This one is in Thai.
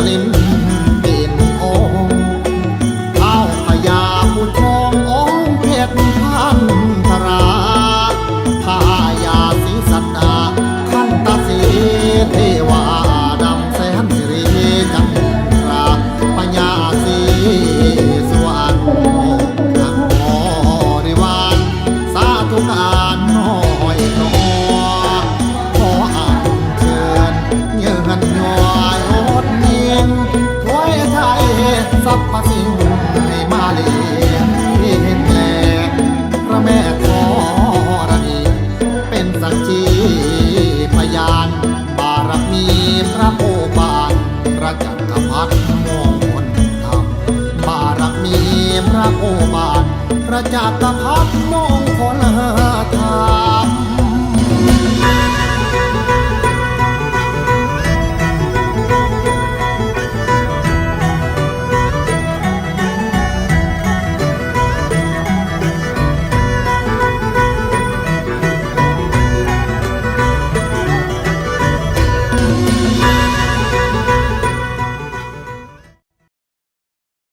จลินเด่นองข้าวพยาผู้ทององค์เพชรพันธราพายาสีสันดาขันตาสีเทวาดำแสนสิริจันทราพญาสีส สรรพสิ่งให้มาเลี้ยงเห็นแลพระแม่ธรณีเป็นสักขีพยานบารมีพระโอบาลพระจักรพรรดิมงคลธรรมบารมีพระโอบาลพระจักรพรรดิมงคลธรรม